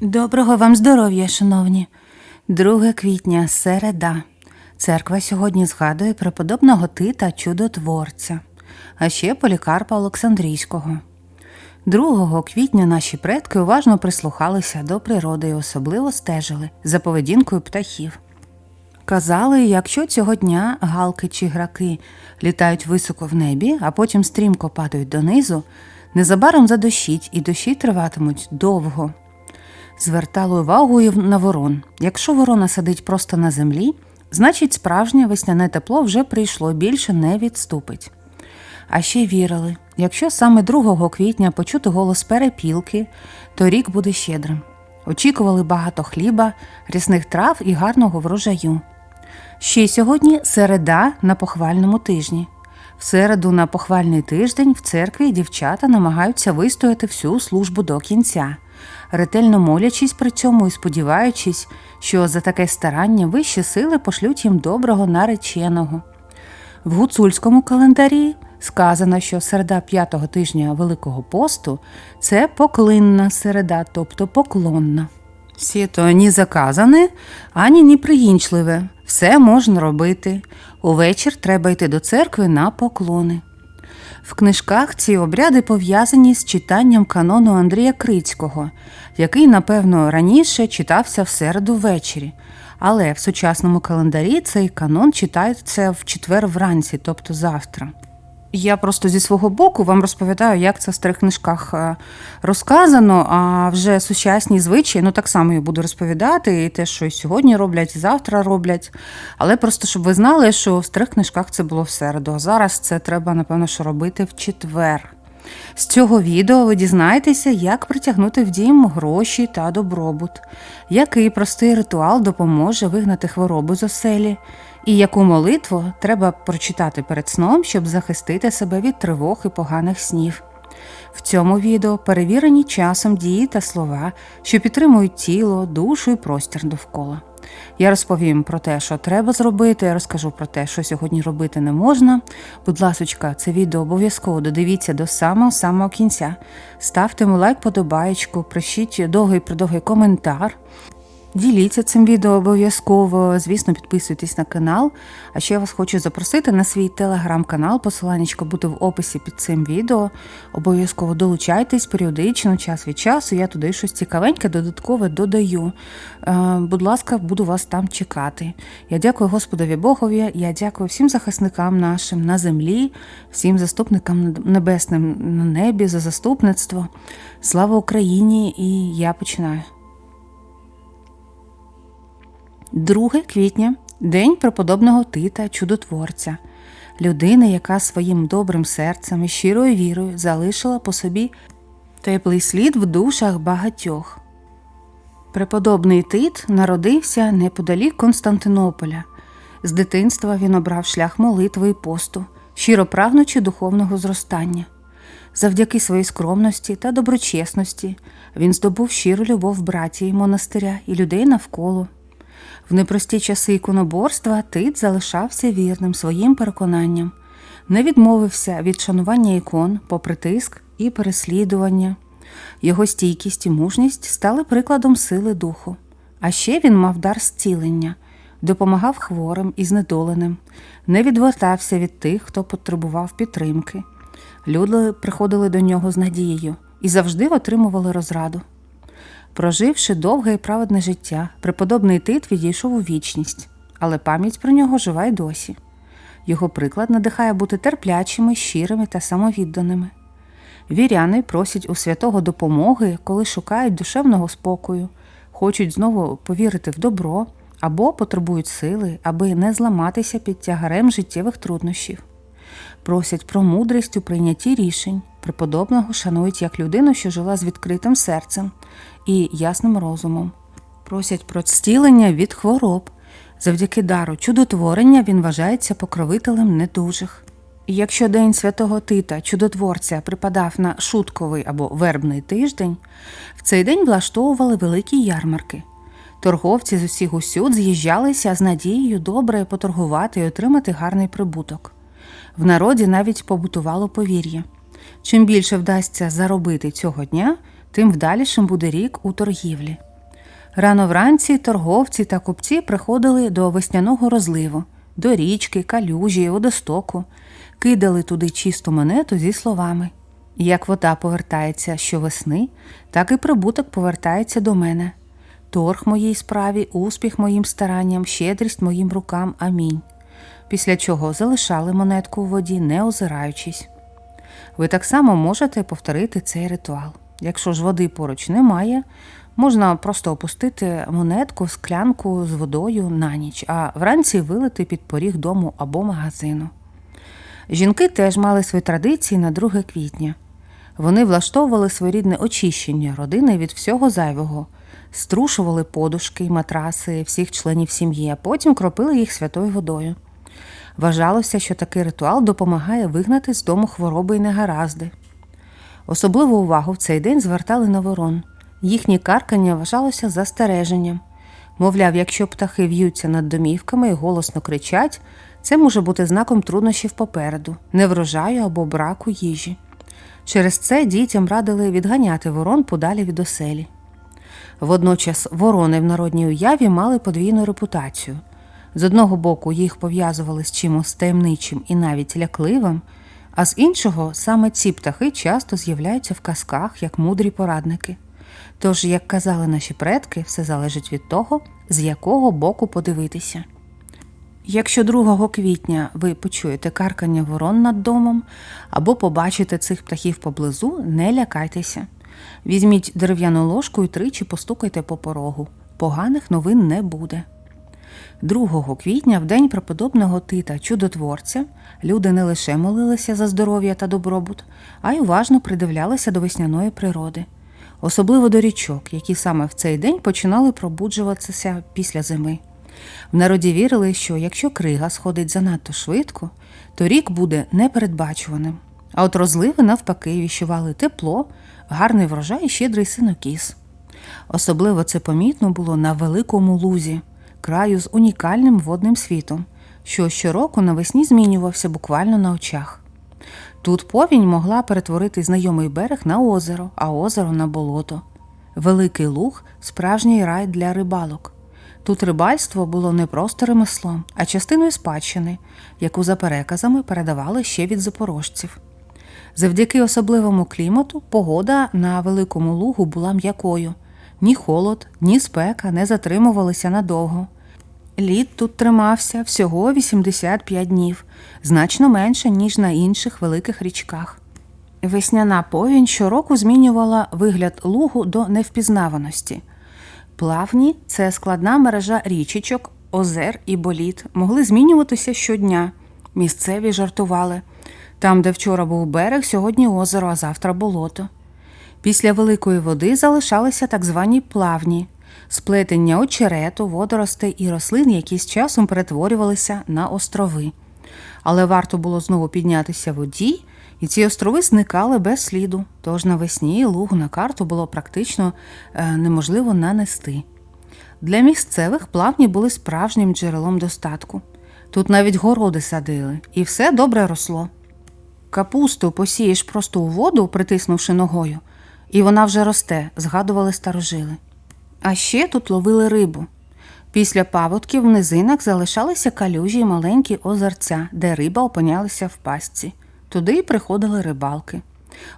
Доброго вам здоров'я, шановні. 2 квітня, середа. Церква сьогодні згадує преподобного Тита чудотворця, а ще полікарпа Олександрійського. 2 квітня наші предки уважно прислухалися до природи і особливо стежили за поведінкою птахів. Казали, якщо цього дня галки чи граки літають високо в небі, а потім стрімко падають донизу, незабаром задощить і дощі триватимуть довго. Звертали увагу на ворон. Якщо ворона сидить просто на землі, значить справжнє весняне тепло вже прийшло, більше не відступить. А ще вірили, якщо саме 2 квітня почути голос перепілки, то рік буде щедрим. Очікували багато хліба, рісних трав і гарного врожаю. Ще й сьогодні середа на похвальному тижні. В середу на похвальний тиждень в церкві дівчата намагаються вистояти всю службу до кінця, ретельно молячись при цьому і сподіваючись, що за таке старання вищі сили пошлють їм доброго нареченого. В гуцульському календарі сказано, що середа п'ятого тижня Великого посту це поклинна середа, тобто поклонна. Сіто ні заказане, ані ні приїнчливе. Все можна робити. Увечір треба йти до церкви на поклони. В книжках ці обряди пов'язані з читанням канону Андрія Крицького, який, напевно, раніше читався в середу ввечері. Але в сучасному календарі цей канон читається в четвер вранці, тобто завтра. Я просто зі свого боку вам розповідаю, як це в старих книжках е, розказано, а вже сучасні звичаї, ну так само я буду розповідати, і те, що і сьогодні роблять, і завтра роблять. Але просто щоб ви знали, що в старих книжках це було в середу, а зараз це треба, напевно, що робити в четвер. З цього відео ви дізнаєтеся, як притягнути в дім гроші та добробут, який простий ритуал допоможе вигнати хворобу з оселі, і яку молитву треба прочитати перед сном, щоб захистити себе від тривог і поганих снів. В цьому відео перевірені часом дії та слова, що підтримують тіло, душу і простір довкола. Я розповім про те, що треба зробити, я розкажу про те, що сьогодні робити не можна. Будь ласочка, це відео обов'язково додивіться до самого самого кінця. Ставте лайк, подобаєчку, пишіть довгий придовгий коментар. Діліться цим відео обов'язково. Звісно, підписуйтесь на канал. А ще я вас хочу запросити на свій телеграм-канал. Посиланнячко буде в описі під цим відео. Обов'язково долучайтесь періодично, час від часу. Я туди щось цікавеньке, додаткове додаю. Е, будь ласка, буду вас там чекати. Я дякую Господові Богові. Я дякую всім захисникам нашим на землі, всім заступникам небесним на небі за заступництво. Слава Україні! І я починаю. 2 квітня день преподобного Тита Чудотворця, людини, яка своїм добрим серцем і щирою вірою залишила по собі теплий слід в душах багатьох. Преподобний Тит народився неподалік Константинополя. З дитинства він обрав шлях молитви і посту, щиро прагнучи духовного зростання. Завдяки своїй скромності та доброчесності він здобув щиру любов братії монастиря і людей навколо. В непрості часи іконоборства Тит залишався вірним своїм переконанням, не відмовився від шанування ікон, попри тиск і переслідування. Його стійкість і мужність стали прикладом сили духу. А ще він мав дар зцілення, допомагав хворим і знедоленим, не відвертався від тих, хто потребував підтримки. Люди приходили до нього з надією і завжди отримували розраду. Проживши довге і праведне життя, преподобний Тит відійшов у вічність, але пам'ять про нього жива й досі. Його приклад надихає бути терплячими, щирими та самовідданими. Віряни просять у святого допомоги, коли шукають душевного спокою, хочуть знову повірити в добро або потребують сили, аби не зламатися під тягарем життєвих труднощів. Просять про мудрість у прийнятті рішень, преподобного шанують як людину, що жила з відкритим серцем і ясним розумом. Просять про зцілення від хвороб. Завдяки дару чудотворення він вважається покровителем недужих. Якщо День святого Тита, чудотворця, припадав на шутковий або вербний тиждень, в цей день влаштовували великі ярмарки. Торговці з усіх усюд з'їжджалися з надією добре поторгувати і отримати гарний прибуток. В народі навіть побутувало повір'я. Чим більше вдасться заробити цього дня, тим вдалішим буде рік у торгівлі. Рано вранці торговці та купці приходили до весняного розливу, до річки, калюжі, водостоку, кидали туди чисту монету зі словами Як вода повертається щовесни, так і прибуток повертається до мене. Торг моїй справі, успіх моїм старанням, щедрість моїм рукам. Амінь. Після чого залишали монетку у воді, не озираючись. Ви так само можете повторити цей ритуал. Якщо ж води поруч немає, можна просто опустити монетку склянку з водою на ніч, а вранці вилити під поріг дому або магазину. Жінки теж мали свої традиції на 2 квітня. Вони влаштовували своєрідне очищення родини від всього зайвого, струшували подушки й матраси всіх членів сім'ї, а потім кропили їх святою водою. Вважалося, що такий ритуал допомагає вигнати з дому хвороби й негаразди. Особливу увагу в цей день звертали на ворон. Їхнє каркання вважалося застереженням. Мовляв, якщо птахи в'ються над домівками і голосно кричать, це може бути знаком труднощів попереду, неврожаю або браку їжі. Через це дітям радили відганяти ворон подалі від оселі. Водночас ворони в народній уяві мали подвійну репутацію. З одного боку, їх пов'язували з чимось таємничим і навіть лякливим, а з іншого, саме ці птахи часто з'являються в казках як мудрі порадники. Тож, як казали наші предки, все залежить від того, з якого боку подивитися. Якщо 2 квітня ви почуєте каркання ворон над домом або побачите цих птахів поблизу, не лякайтеся. Візьміть дерев'яну ложку і тричі постукайте по порогу. Поганих новин не буде. 2 квітня, в день преподобного Тита Чудотворця, люди не лише молилися за здоров'я та добробут, а й уважно придивлялися до весняної природи, особливо до річок, які саме в цей день починали пробуджуватися після зими. В народі вірили, що якщо крига сходить занадто швидко, то рік буде непередбачуваним. А от розливи, навпаки, віщували тепло, гарний врожай і щедрий синокіс. Особливо це помітно було на великому лузі, краю з унікальним водним світом, що щороку навесні змінювався буквально на очах. Тут повінь могла перетворити знайомий берег на озеро, а озеро на болото. Великий луг справжній рай для рибалок. Тут рибальство було не просто ремеслом, а частиною спадщини, яку за переказами передавали ще від запорожців. Завдяки особливому клімату погода на великому лугу була м'якою. Ні холод, ні спека не затримувалися надовго. Лід тут тримався всього 85 днів, значно менше, ніж на інших великих річках. Весняна повінь щороку змінювала вигляд лугу до невпізнаваності. Плавні це складна мережа річечок, озер і боліт, могли змінюватися щодня. Місцеві жартували. Там, де вчора був берег, сьогодні озеро, а завтра болото. Після великої води залишалися так звані плавні сплетення очерету, водоростей і рослин, які з часом перетворювалися на острови. Але варто було знову піднятися воді, і ці острови зникали без сліду. Тож навесні лугу на карту було практично е, неможливо нанести. Для місцевих плавні були справжнім джерелом достатку. Тут навіть городи садили, і все добре росло. Капусту посієш просто у воду, притиснувши ногою, і вона вже росте, згадували старожили. А ще тут ловили рибу. Після паводків в низинах залишалися калюжі й маленькі озерця, де риба опинялася в пастці. Туди й приходили рибалки,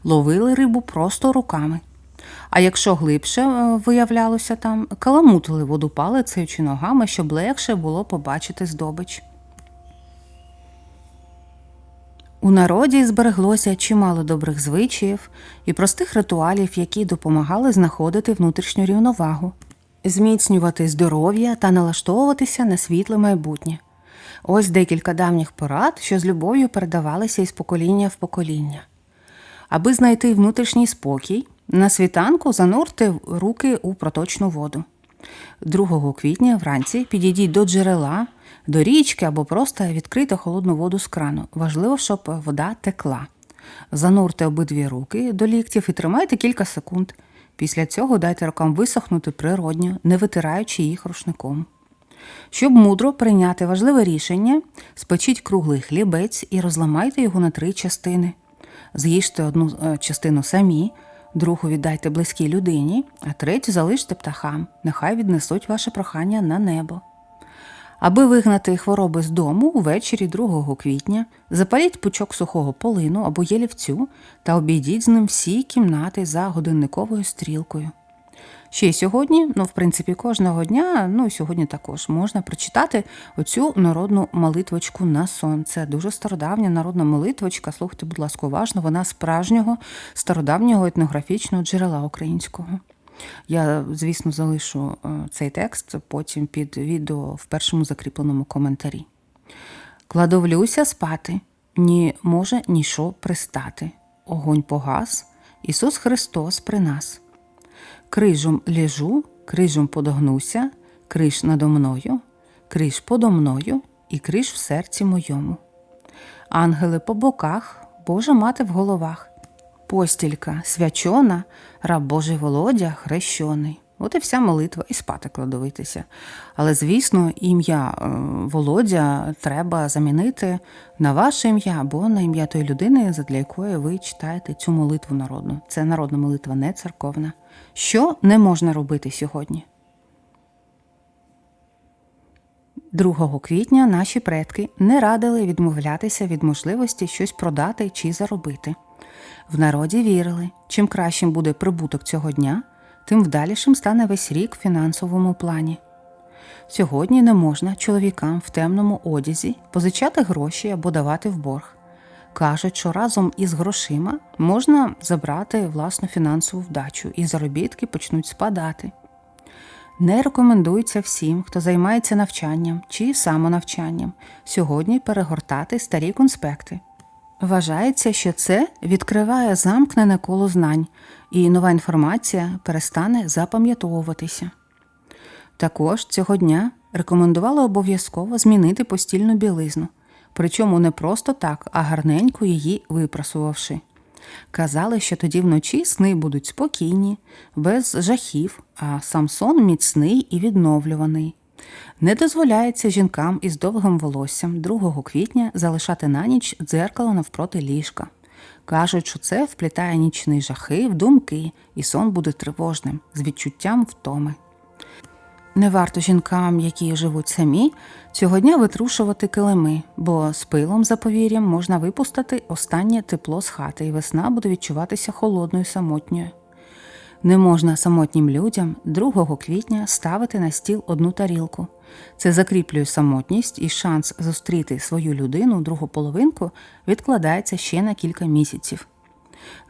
ловили рибу просто руками. А якщо глибше е, виявлялося там, каламутили воду палицею чи ногами, щоб легше було побачити здобич. У народі збереглося чимало добрих звичаїв і простих ритуалів, які допомагали знаходити внутрішню рівновагу, зміцнювати здоров'я та налаштовуватися на світле майбутнє. Ось декілька давніх порад, що з любов'ю передавалися із покоління в покоління. Аби знайти внутрішній спокій, на світанку занурте руки у проточну воду. 2 квітня вранці підійдіть до джерела, до річки або просто відкрийте холодну воду з крану. Важливо, щоб вода текла. Занурте обидві руки до ліктів і тримайте кілька секунд. Після цього дайте рукам висохнути природньо, не витираючи їх рушником. Щоб мудро прийняти важливе рішення, спечіть круглий хлібець і розламайте його на три частини. З'їжте одну е, частину самі, другу віддайте близькій людині, а третю залиште птахам, нехай віднесуть ваше прохання на небо. Аби вигнати хвороби з дому увечері 2 квітня, запаліть пучок сухого полину або єлівцю та обійдіть з ним всі кімнати за годинниковою стрілкою. Ще й сьогодні, ну, в принципі, кожного дня, ну і сьогодні також можна прочитати оцю народну молитвочку на сон. Це дуже стародавня народна молитвочка. Слухайте, будь ласка, уважно, вона справжнього стародавнього етнографічного джерела українського. Я, звісно, залишу е, цей текст потім під відео в першому закріпленому коментарі. Кладовлюся спати, ні може нішо пристати. Огонь погас, Ісус Христос при нас. Крижом лежу, крижом подогнуся, криж надо мною, криж подо мною і криж в серці моєму. Ангели по боках, Божа мати в головах. Постілька свячона, раб Божий Володя хрещений. От і вся молитва, і спати кладовитися. Але, звісно, ім'я е, Володя треба замінити на ваше ім'я або на ім'я тої людини, задля якої ви читаєте цю молитву народну. Це народна молитва, не церковна. Що не можна робити сьогодні? 2 квітня наші предки не радили відмовлятися від можливості щось продати чи заробити. В народі вірили, чим кращим буде прибуток цього дня, тим вдалішим стане весь рік в фінансовому плані. Сьогодні не можна чоловікам в темному одязі позичати гроші або давати в борг. Кажуть, що разом із грошима можна забрати власну фінансову вдачу, і заробітки почнуть спадати. Не рекомендується всім, хто займається навчанням чи самонавчанням, сьогодні перегортати старі конспекти. Вважається, що це відкриває замкнене коло знань, і нова інформація перестане запам'ятовуватися. Також цього дня рекомендували обов'язково змінити постільну білизну, причому не просто так, а гарненько її випрасувавши. Казали, що тоді вночі сни будуть спокійні, без жахів, а сам сон міцний і відновлюваний. Не дозволяється жінкам із довгим волоссям 2 квітня залишати на ніч дзеркало навпроти ліжка. Кажуть, що це вплітає нічні жахи в думки, і сон буде тривожним, з відчуттям втоми. Не варто жінкам, які живуть самі, цього дня витрушувати килими, бо з пилом за повір'ям можна випустити останнє тепло з хати, і весна буде відчуватися холодною самотньою. Не можна самотнім людям 2 квітня ставити на стіл одну тарілку. Це закріплює самотність і шанс зустріти свою людину, другу половинку, відкладається ще на кілька місяців.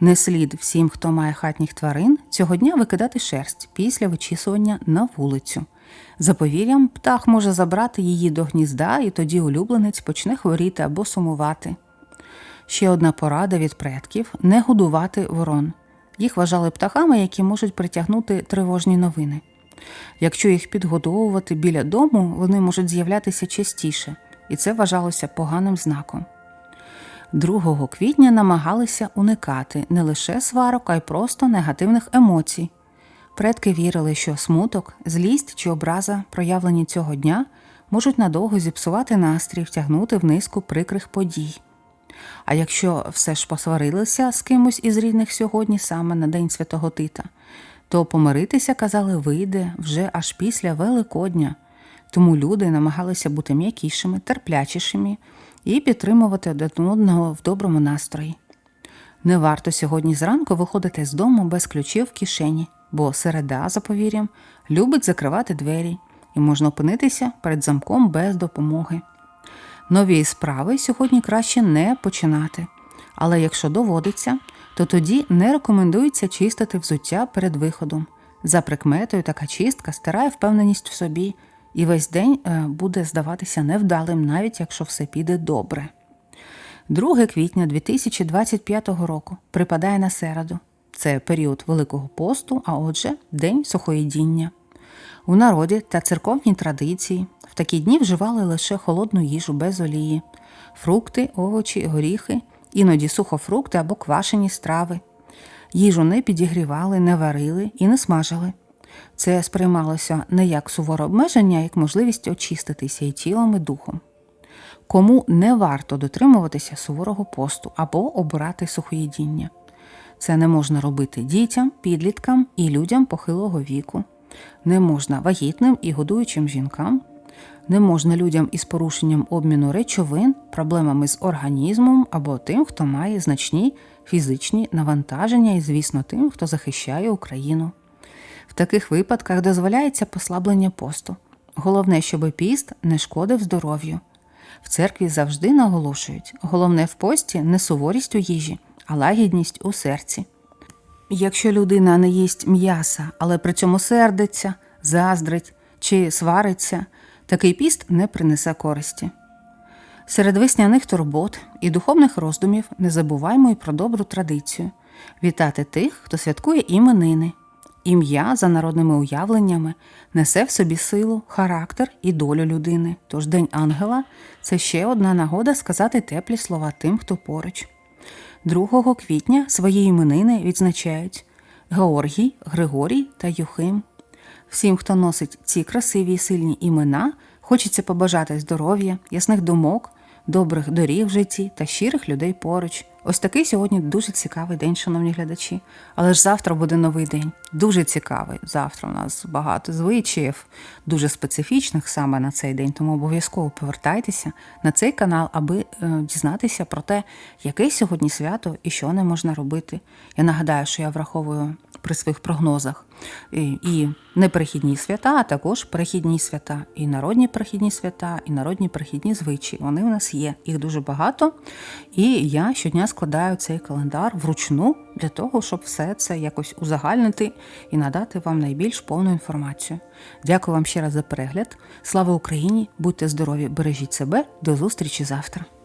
Не слід всім, хто має хатніх тварин, цього дня викидати шерсть після вичісування на вулицю. За повір'ям, птах може забрати її до гнізда, і тоді улюбленець почне хворіти або сумувати. Ще одна порада від предків не годувати ворон. Їх вважали птахами, які можуть притягнути тривожні новини. Якщо їх підгодовувати біля дому, вони можуть з'являтися частіше, і це вважалося поганим знаком. 2 квітня намагалися уникати не лише сварок, а й просто негативних емоцій. Предки вірили, що смуток, злість чи образа, проявлені цього дня, можуть надовго зіпсувати настрій, втягнути в низку прикрих подій. А якщо все ж посварилися з кимось із рідних сьогодні, саме на День Святого Тита, то помиритися, казали, вийде вже аж після Великодня. Тому люди намагалися бути м'якішими, терплячішими і підтримувати один одного в доброму настрої. Не варто сьогодні зранку виходити з дому без ключів в кишені, бо середа, за повір'ям, любить закривати двері і можна опинитися перед замком без допомоги. Нові справи сьогодні краще не починати, але якщо доводиться, то тоді не рекомендується чистити взуття перед виходом. За прикметою така чистка стирає впевненість в собі, і весь день е, буде здаватися невдалим, навіть якщо все піде добре. 2 квітня 2025 року припадає на середу. Це період Великого посту, а отже, день сухоїдіння. У народі та церковній традиції в такі дні вживали лише холодну їжу без олії, фрукти, овочі, горіхи, іноді сухофрукти або квашені страви. Їжу не підігрівали, не варили і не смажили. Це сприймалося не як суворе обмеження, а як можливість очиститися і тілом, і духом. Кому не варто дотримуватися суворого посту або обирати сухоїдіння. Це не можна робити дітям, підліткам і людям похилого віку. Не можна вагітним і годуючим жінкам. Не можна людям із порушенням обміну речовин, проблемами з організмом або тим, хто має значні фізичні навантаження, і, звісно, тим, хто захищає Україну. В таких випадках дозволяється послаблення посту. Головне, щоб піст не шкодив здоров'ю. В церкві завжди наголошують: головне в пості не суворість у їжі, а лагідність у серці. Якщо людина не їсть м'яса, але при цьому сердиться, заздрить чи свариться, такий піст не принесе користі. Серед весняних турбот і духовних роздумів не забуваймо й про добру традицію вітати тих, хто святкує іменини. Ім'я за народними уявленнями несе в собі силу, характер і долю людини. Тож День ангела це ще одна нагода сказати теплі слова тим, хто поруч. 2 квітня свої іменини відзначають Георгій, Григорій та Юхим. Всім, хто носить ці красиві і сильні імена, хочеться побажати здоров'я, ясних думок, добрих доріг в житті та щирих людей поруч. Ось такий сьогодні дуже цікавий день, шановні глядачі. Але ж завтра буде новий день. Дуже цікавий. Завтра у нас багато звичаїв, дуже специфічних саме на цей день. Тому обов'язково повертайтеся на цей канал, аби е, дізнатися про те, яке сьогодні свято і що не можна робити. Я нагадаю, що я враховую при своїх прогнозах і, і неперехідні свята, а також перехідні свята, і народні перехідні свята, і народні перехідні звичаї. Вони у нас є. Їх дуже багато. І я щодня складаю цей календар вручну для того, щоб все це якось узагальнити і надати вам найбільш повну інформацію. Дякую вам ще раз за перегляд. Слава Україні! Будьте здорові! Бережіть себе. До зустрічі завтра!